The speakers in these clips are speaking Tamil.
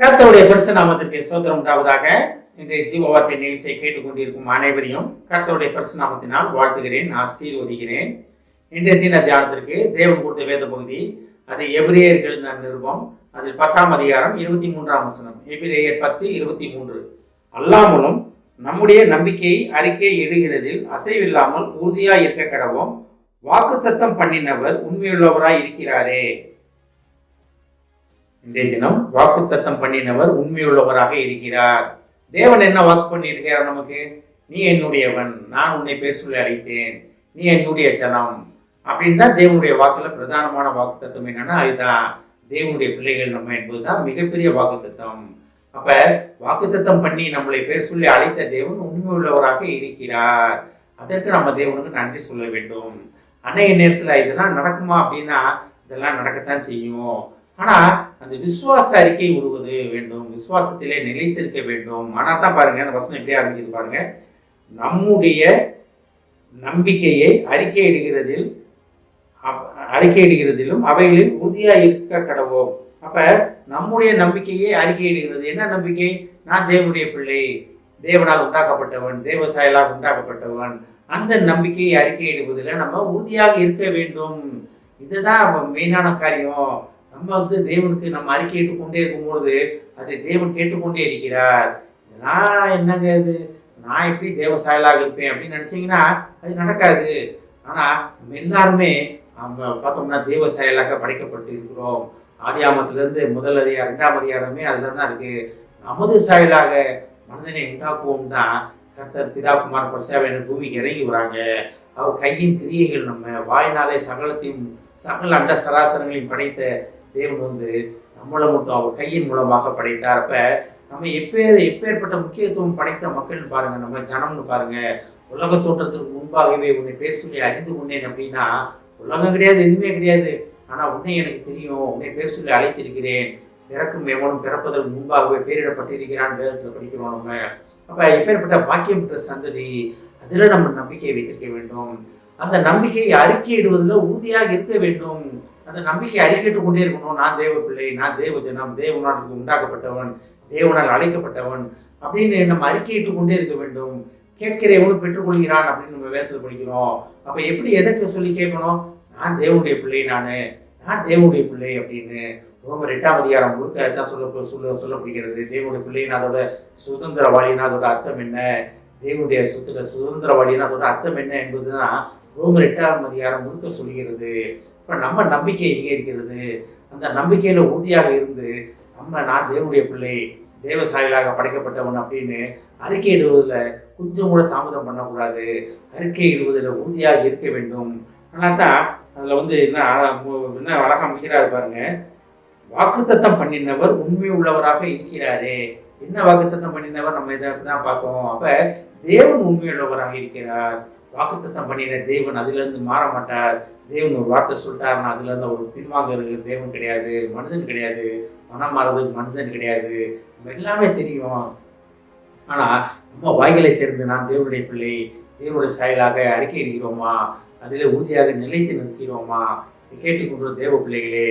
கர்த்தருடைய பரிசு நாமத்திற்கு சோதரம் உண்டாவதாக இன்றைய ஜீவவார்த்தை நிகழ்ச்சியை கேட்டுக்கொண்டிருக்கும் அனைவரையும் கர்த்தருடைய பரிசு நாமத்தினால் வாழ்த்துகிறேன் ஆசீர்வதிக்கிறேன். இன்றைய தின தியானத்திற்கு தேவன் கொடுத்த வேத பகுதி அது எபிரேயர்கள் நிருபம் அதில் பத்தாம் அதிகாரம் இருபத்தி மூன்றாம் வசனம். எபிரேயர் பத்து இருபத்தி மூன்று அல்லாமலும் நம்முடைய நம்பிக்கையை அறிக்கை இடுகிறதில் அசைவில்லாமல் உறுதியாய் இருக்க கடவோம். வாக்குத்தத்தம் பண்ணினவர் உண்மையுள்ளவராய் இருக்கிறாரே. இன்றைய தினம் வாக்குத்தத்தம் பண்ணினவர் உண்மையுள்ளவராக இருக்கிறார். தேவன் என்ன வாக்கு பண்ணியிருக்கிறார் நமக்கு? நீ என்னுடையவன் நான் உன்னை பேர் சொல்லி அழைத்தேன் நீ என்னுடைய ஜனம். அப்படின்னு தான் தேவனுடைய வாக்கில் பிரதானமான வாக்குத்தத்தம் என்னன்னா அதுதான். தேவனுடைய பிள்ளைகள் நம்ம என்பதுதான் மிகப்பெரிய வாக்குத்தத்தம். அப்ப வாக்குத்தத்தம் பண்ணி நம்மளை பேர் சொல்லி அழைத்த தேவன் உண்மையுள்ளவராக இருக்கிறார். அதற்கு நம்ம தேவனுக்கு நன்றி சொல்ல வேண்டும். அன்னைய நேரத்தில் இதெல்லாம் நடக்குமா அப்படின்னா இதெல்லாம் நடக்கத்தான் செய்யும். ஆனால் அந்த விசுவாச அறிக்கை விடுவது வேண்டும் விசுவாசத்திலே நிலைத்திருக்க வேண்டும். ஆனால் தான் பாருங்க அந்த வசனம் எப்படி ஆரம்பிக்குது பாருங்க. நம்முடைய நம்பிக்கையை அறிக்கையிடுகிறதில் அப்- அறிக்கையிடுகிறதிலும் அவைகளில் உறுதியாக இருக்க கடவோம். அப்போ நம்முடைய நம்பிக்கையை அறிக்கையிடுகிறது. என்ன நம்பிக்கை? நான் தேவனுடைய பிள்ளை. தேவனால் உண்டாக்கப்பட்டவன் தேவசாயலால் உண்டாக்கப்பட்டவன். அந்த நம்பிக்கையை அறிக்கையிடுவதில் நம்ம உறுதியாக இருக்க வேண்டும். இதுதான் மெயினான காரியம். நம்ம வந்து தேவனுக்கு நம்ம அறிக்கையிட்டு கேட்டுக்கொண்டே இருக்கும்பொழுது அதை தேவன் கேட்டுக்கொண்டே இருக்கிறார். நான் என்னங்க இது? நான் எப்படி தேவ சாயலாக இருப்பேன் அப்படின்னு நினச்சிங்கன்னா அது நடக்காது. ஆனால் நம்ம எல்லாருமே நம்ம பார்த்தோம்னா தேவ சாயலாக படைக்கப்பட்டு இருக்கிறோம். ஆதியாமத்திலேருந்து முதல் அதிகாரம் இரண்டாம் அதிகாரமே அதில் தான் இருக்குது நமது சாயலாக மனிதனை உண்டாக்குவோம் தான் கர்த்தர் பிதா குமார் பரிசாவின் பூமிக்கு இறங்கி வராங்க. அவர் கையின் திரியைகள் நம்ம வாயினாலே சகலத்தையும் சகல அண்ட சராசரங்களையும் படைத்த தேவன் வந்து நம்மளை மட்டும் அவர் கையின் மூலமாக படைத்தார். நம்ம எப்பேர் எப்பேற்பட்ட முக்கியத்துவம் படைத்த மக்கள்னு பாருங்கள் நம்ம ஜனம்னு பாருங்கள் உலக தோற்றத்துக்கு முன்பாகவே உன்னை பேர் சொல்லி அறிந்து கொண்டேன் அப்படின்னா உலகம் கிடையாது எதுவுமே கிடையாது. ஆனால் உன்னை எனக்கு தெரியும் உன்னை பேர் சொல்லி அழைத்திருக்கிறேன். பிறக்கும் எவனும் பிறப்பதற்கு முன்பாகவே பேரிடப்பட்டிருக்கிறான் வேதத்தில் படிக்கிறோம் நம்ம. அப்போ எப்பேற்பட்ட பாக்கியம் பெற்ற சந்ததி அதில் நம்ம நம்பிக்கை வைத்திருக்க வேண்டும். அந்த நம்பிக்கையை அறிக்கையிடுவதில் உறுதியாக இருக்க வேண்டும். அந்த நம்பிக்கை அறிக்கையிட்டு கொண்டே இருக்கணும். நான் தேவ பிள்ளை நான் தேவ ஜனம் தேவனாட்டுக்கு உண்டாக்கப்பட்டவன் தேவனால் அழைக்கப்பட்டவன் அப்படின்னு நம்ம அறிக்கையிட்டு கொண்டே இருக்க வேண்டும். கேட்கிற எவ்வளோ பெற்றுக்கொள்கிறான் அப்படின்னு நம்ம வேதத்தில் படிக்கிறோம். அப்போ எப்படி எதற்கு சொல்லி கேட்கணும்? நான் தேவனுடைய பிள்ளை நான். நான் தேவனுடைய பிள்ளை அப்படின்னு ரோமர் எட்டாம் அதிகாரம் முழுக்க தான் சொல்ல சொல்ல சொல்லப்படுகிறது தேவனுடைய பிள்ளைன்னு அதோட சுதந்திரவாளின்னா அதோட அர்த்தம் என்ன? தேவனுடைய சுத்துல சுதந்திரவாளின்னா அதோட அர்த்தம் என்ன என்பதுன்னா ரோம் எட்டாம் அதிகாரம் முழுக்க சொல்கிறது. இப்போ நம்ம நம்பிக்கை எங்கே இருக்கிறது? அந்த நம்பிக்கையில் உறுதியாக இருந்து நம்ம நான் தேவனுடைய பிள்ளை தேவசாயிகளாக படைக்கப்பட்டவன் அப்படின்னு அறிக்கையிடுவதில் கொஞ்சம் கூட தாமதம் பண்ணக்கூடாது. அறிக்கையிடுவதில் உறுதியாக இருக்க வேண்டும். ஆனால் தான் அதில் வந்து என்ன என்ன அழகாக முடிக்கிறாரு பாருங்க. வாக்குத்தத்தம் பண்ணினவர் உண்மை உள்ளவராக இருக்கிறாரே. என்ன வாக்குத்தத்தம் பண்ணினவர்? நம்ம இதை தான் பார்த்தோம் அப்போ தேவன் உண்மையுள்ளவராக இருக்கிறார். வாக்குத்தத்தம் பண்ணின தேவன் அதுலேருந்து மாற மாட்டார். தேவன் ஒரு வார்த்தை சொல்லிட்டாருன்னா அதுலேருந்து ஒரு பின்வாங்கிறது தேவன் கிடையாது மனிதன் கிடையாது. மனம் மாறுறது மனிதன் கிடையாது. எல்லாமே தெரியும். ஆனால் நம்ம வாய்களை தெரிந்து நான் தேவனுடைய பிள்ளை தேவனுடைய செயலாக அறிக்கை இருக்கிறோமா அதில் உறுதியாக நிலைத்து நிற்கிறோமா? கேட்டுக்கொண்டு தேவ பிள்ளைகளே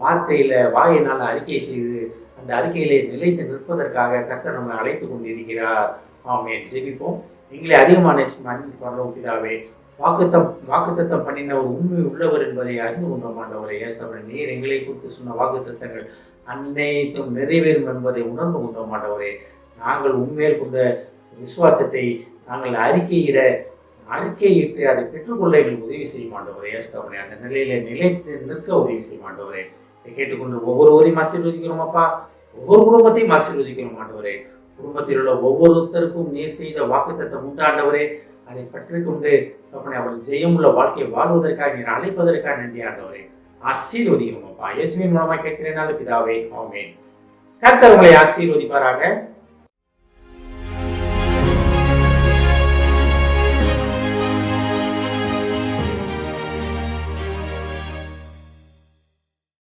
வார்த்தையில் வாயினால் அறிக்கை செய்து அந்த அறிக்கையிலே நிலைத்து நிற்பதற்காக கர்த்தர் நம்மை அழைத்து கொண்டிருக்கிறார். ஆமே ஜெபிப்போம். எங்களை அதிகமான அன்பு பரலோக பிதாவே வாக்குத்தம் வாக்குத்தத்தம் பண்ணின ஒரு உண்மை உள்ளவர் என்பதை அறிந்து கொண்டோம் ஆண்டவரே ஏசவரே நீர் எங்களை குறித்து சொன்ன வாக்குத்தத்தங்கள் அனைத்தும் நிறைவேறும் என்பதை உணர்ந்து கொண்டோம் ஆண்டவரே. நாங்கள் உண்மையில் கொண்ட விசுவாசத்தை நாங்கள் அறிக்கையிட அறிக்கையிட்டு அதை பெற்றுக்கொள்ள எங்களுக்கு உதவி செய்ய மாட்டவரே ஏஸ்தவனே அந்த நிலையில நிலைத்து நிற்க உதவி செய்ய மாட்டவரே இதை கேட்டுக்கொண்டு ஒவ்வொருவரையும் ஆசீர்வதிக்கிறோம் அப்பா. ஒவ்வொரு குடும்பத்தையும் ஆசீர்வதிக்கிறோம் மாட்டவரே குடும்பத்தில் உள்ள ஒவ்வொருத்தருக்கும் நீர் செய்த வாக்குத்தத்தை உண்டாண்டவரே அதை பற்றிக்கொண்டு அப்படி அவள் ஜெயமுள்ள வாழ்க்கையை வாழ்வதற்காக நீர் அழைப்பதற்காக நன்றி ஆண்டவரே. ஆசீர்வதிக்கும் அப்பா. இயேசுவின் மூலமாக கேட்கிறேனாலும் பிதாவே. ஆமென். கர்த்தர் உங்களை ஆசீர்வதிப்பாராக.